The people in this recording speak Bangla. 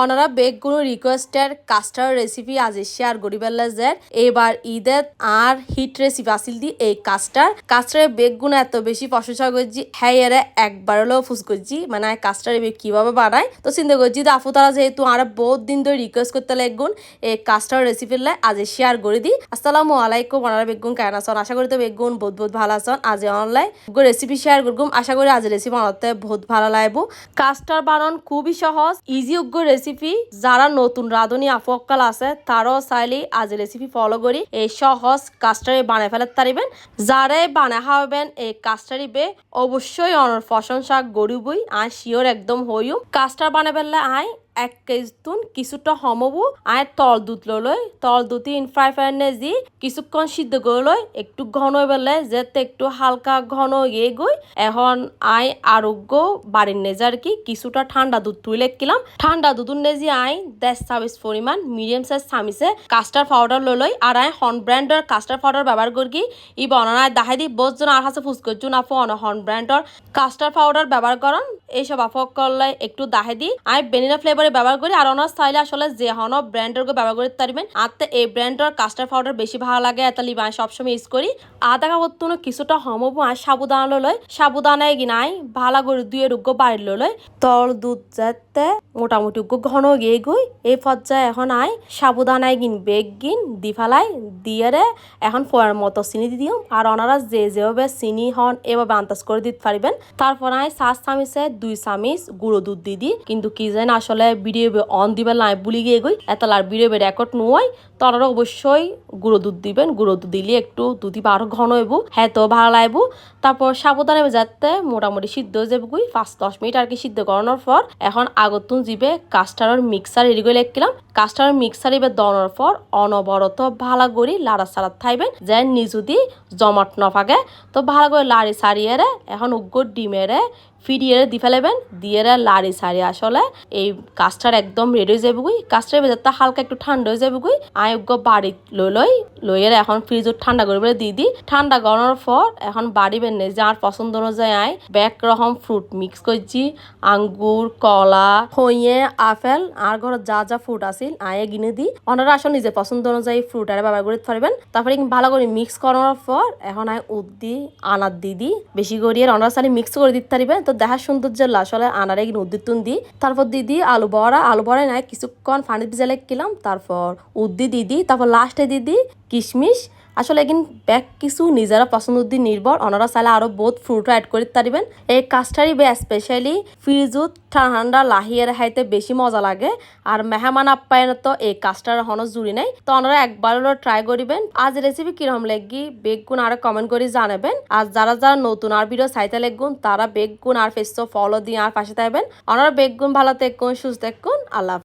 অনারা বেগ বেগগুলো রিকোয়েস্টের কাস্টার রেসিপি আজ শেয়ার করিবেলা যে এবার ঈদের আর হিট রেসিপি আসিল দি এই কাস্টার কাস্টারের বেগগুলো এত বেশি প্রশংসা করছি হ্যাঁ এরে একবার হলেও ফুস করছি। মানে কাস্টার কীভাবে বানায়? তো চিন্তা করছি আপু তারা যেহেতু আর বহুত দিন ধরে রিকোয়েস্ট করতে লাগগুন এই কাস্টার রেসিপি লাই আজ শেয়ার করে দিই আসসালামু আলাইকুম ওনারা বেগুন কেন আছেন? আশা করি তো বেগুন বহুত বহুত ভালো আছেন। আজ অনলাইন রেসিপি শেয়ার করগুম আশা করি আজ রেসিপি বানাতে বহুত ভালো লাগবো। কাস্টার বানান খুবই সহজ ইজি যোগ্য রেসিপি যারা নতুন রাঁধুনি আফকাল আছে, তারাও চাইলে আজ রেসিপি ফলো করি। এই সহজ কাস্টারি বানায় ফেলাতে তারিবেন যারাই বানায় খাওয়াবেন, এই কাস্টারি বে অবশ্যই অনর প্রশংসা গরিবই আর শিওর একদম হইম কাস্টার বানায় ফেললে আয় এক কেজি তুন কিছুটা সমবু আয় তল দুধ ললৈ তল দুধ ফ্রাই প্যানে দি কিছুক্ষণ সিদ্ধ করলৈ একটু ঘন বেলে, যেতে একটু হালকা ঘন ইয়ে গই এখন আই আরোগ্য বাড়ির নেজে আর কি কিছুটা ঠান্ডা দুধ তুলে কিলাম ঠান্ডা দুধ নেজি আই দেশ চামিচ পরিমাণ মিডিয়াম সাইজ চামিচে কাস্টার পাউডার ললৈ আর আই হন ব্র্যান্ডর কাস্টার পাউডার ব্যবহার করি ই বনানায় দেখাই দি বোঝজন আর হাসে ফুসকর আপু অন হন ব্র্যান্ডর কাস্টার পাউডার ব্যবহার করন এইসব আফক করলে একটু দাহে দি আই ভ্যানিলা ফ্লেভারে ব্যবহার করি। আর ওনার স্টাইলে আসলে যে হন ব্র্যান্ডের ব্যবহার করতে পারবেন। আর এই ব্র্যান্ডের কাস্টার পাউডার বেশি ভালো লাগে, এত লিবা সবসময় ইউজ করি। কাপড় কিছুটা আর সাবুদানা লই সাবুদানায় গিনাই ভালো করে দুয়ে রুগ্য বাড়ি লই তল দুধ যাতে মোটামুটি ঘন গিয়ে গই। এই পর্যায়ে এখন আই সাবুদানায় গিন বেগ গিন দি ফেলাই দিয়ে এখন ফোয়ার মতো চিনি দি দিও। আর ওনারা যে যেভাবে চিনি হন এভাবে আন্দাজ করে দিতে পারবেন। তারপর আই সাত চামিচে দুই চামিচ গুঁড়ো দুধ দি দি। কিন্তু কি যেন আসলে ভিডিও অন দিবে নাই বুলি গিয়ে গই। এত লার ভিডিও রেকর্ড নয়। তো অবশ্যই গুঁড়ো দুধ দিবেন। গুঁড়ো দুধ দিলে একটু দুধি আরও ঘন হইব হ্যাঁ তো ভালো লাগবো তারপর সাবধানে যাতে মোটামুটি সিদ্ধ হয়ে যাবে গুই পাঁচ দশ মিনিট আর কি সিদ্ধ করানোর পর এখন আগতুন জিবে কাস্টারের মিক্সার রেডি করে লেখলাম কাস্টারের মিক্সার এবার দনার পর অনবরত ভালো করে লাড়া সাড়া থাইবেন যে নিজুদি জমাট নফাগে তো ভালো করে লাড়ি সারিয়ে এখন উগ্র ডিমেরে ফিরিয়ে দি ফেলেবেন দিয়ে লাড়ি সারি আসলে। এই কাস্টার একদম রেডি হয়ে যাবে গুই কাস্টার ভেতরটা হালকা একটু ঠান্ডা হয়ে যাবে গুই উগ্র বাড়ি লই লই লইয়ে এখন ফ্রিজত ঠান্ডা করে বলে দিয়ে দিই ঠান্ডা গড়ানোর পর এখন বাড়ি বেনে যার পছন্দ অনুযায়ী আয় ব্যাক রকম ফ্রুট মিক্স করছি, আঙ্গুর, কলা, খইয়ে, আপেল, আর ঘরত যা যা ফ্রুট আছিল আয়ে গিনে দি। ওনারা আসলে নিজে পছন্দ অনুযায়ী ফ্রুট আর ব্যবহার করে পারবেন তারপরে ভালো করে মিক্স করানোর পর এখন আয় উদ দি, আনার দি দি। বেশি করিয়ে ওনারা সালি মিক্স করে দিতে পারবেন। তো দেখার সৌন্দর্য আসলে আনারে এক উদ্দিতুন দি তারপর দিদি আলু বড়া আলু বড়া নাই, কিছুক্ষণ ফানি ভিজালে কিলাম, তারপর উদ্দি দিদি, তারপর লাস্টে দিদি কিশমিশ আসলে এগিন ব্যাগ কিছু নিজেরা পছন্দ দি নির্ভর। অনারা চাইলে আরও বহুত ফ্রুট অ্যাড করে পারিবেন। এই কাস্টারি বে স্পেশালি ফ্রিজত ঠান্ডা লাহিয়ে রেহাইতে বেশি মজা লাগে। আর মেহমান আপ্যায়ন তো এই কাস্টার হনো জুড়ি নেই। তো ওনারা একবার ট্রাই করিবেন। আজ রেসিপি কীরকম লাগি বেগুন আর কমেন্ট করে জানাবেন। আর যারা যারা নতুন আর ভিডিও চাইতে লাগগুন তারা বেগুন আর ফেসো ফলো দিয়ে আর পাশে থাকবেন। ওনারা বেগুন ভালো থাকুন, সুস্থ থাকুন। আল্লাহ